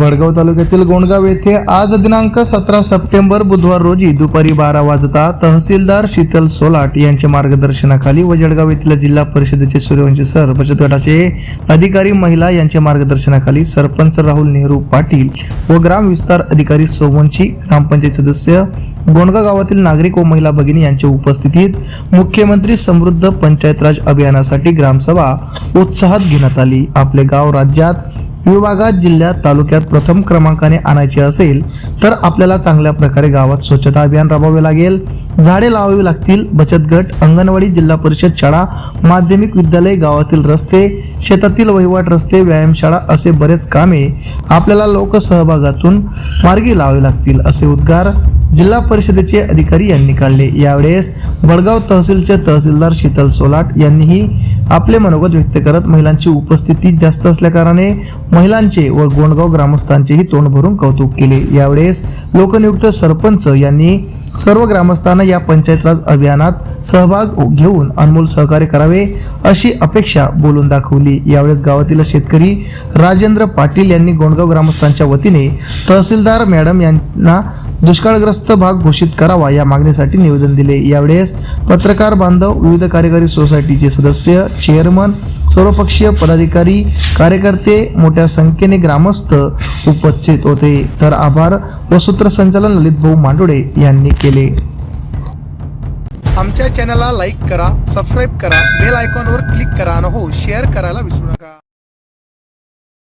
बडगाव तालुक्यातील गोंडगाव येथे आज दिनांक सतरा सप्टेंबर बुधवार रोजी दुपारी बारा वाजता तहसीलदार शीतल सोलाट यांच्या मार्गदर्शनाखाली व जळगाव येथील जिल्हा परिषदेचे सूर्यवंशी सर बचत गटाचे अधिकारी महिला यांच्या मार्गदर्शनाखाली सरपंच राहुल नेहरू पाटील व ग्राम विस्तार अधिकारी सोमवंशी ग्रामपंचायत सदस्य गोंडगाव गावातील नागरिक व महिला भगिनी यांच्या उपस्थितीत मुख्यमंत्री समृद्ध पंचायत राज अभियानासाठी ग्रामसभा उत्साहात घेण्यात आली. आपले गाव राज्यात विभागात जिल्ह्यात तालुक्यात प्रथम क्रमांकाने आणायचे असेल तर आपल्याला चांगल्या प्रकारे गावात स्वच्छता अभियान राबवावे लागेल. झाडे लावावी लागतील. बचत गट अंगणवाडी जिल्हा परिषद शाळा माध्यमिक विद्यालय गावातील रस्ते शेतातील वहिवाट रस्ते व्यायामशाळा असे बरेच कामे आपल्याला लोकसहभागातून मार्गी लावावी लागतील असे उद्गार जिल्हा परिषदेचे अधिकारी यांनी काढले. यावेळेस बडगाव तहसीलचे तहसीलदार शीतल सोलाट यांनीही आपले मनोगत व्यक्त करत महिलांची उपस्थिती जास्त असल्याकारणाने महिलांचे व गोंडगाव ग्रामस्थांचेही तोंड भरून कौतुक केले. यावेळेस लोकनियुक्त सरपंच यांनी सर्व ग्रामस्थांना या पंचायत राज अभियानात सहभाग घेऊन अनमोल सहकार्य करावे अशी अपेक्षा बोलून दाखवली. यावेळेस गावातील शेतकरी राजेंद्र पाटील यांनी गोंडगाव ग्रामस्थांच्या वतीने तहसीलदार मॅडम यांना दुष्काळग्रस्त भाग घोषित करावा या मागणीसाठी निवेदन दिले. यावेळेस पत्रकार बांधव विविध कार्यकारी सोसायटीचे सदस्य चेअरमन सर्वपक्षीय पदाधिकारी कार्यकर्ते मोठ्या संख्येने ग्रामस्थ उपस्थित होते. तर आभार. व सूत्रसंचालन ललित भाऊ मांडोळे यांनी केले. आमच्या चॅनलला लाईक करा सबस्क्राईब करा बेल आयकॉनवर क्लिक करा आणि हो शेअर करायला विसरू नका.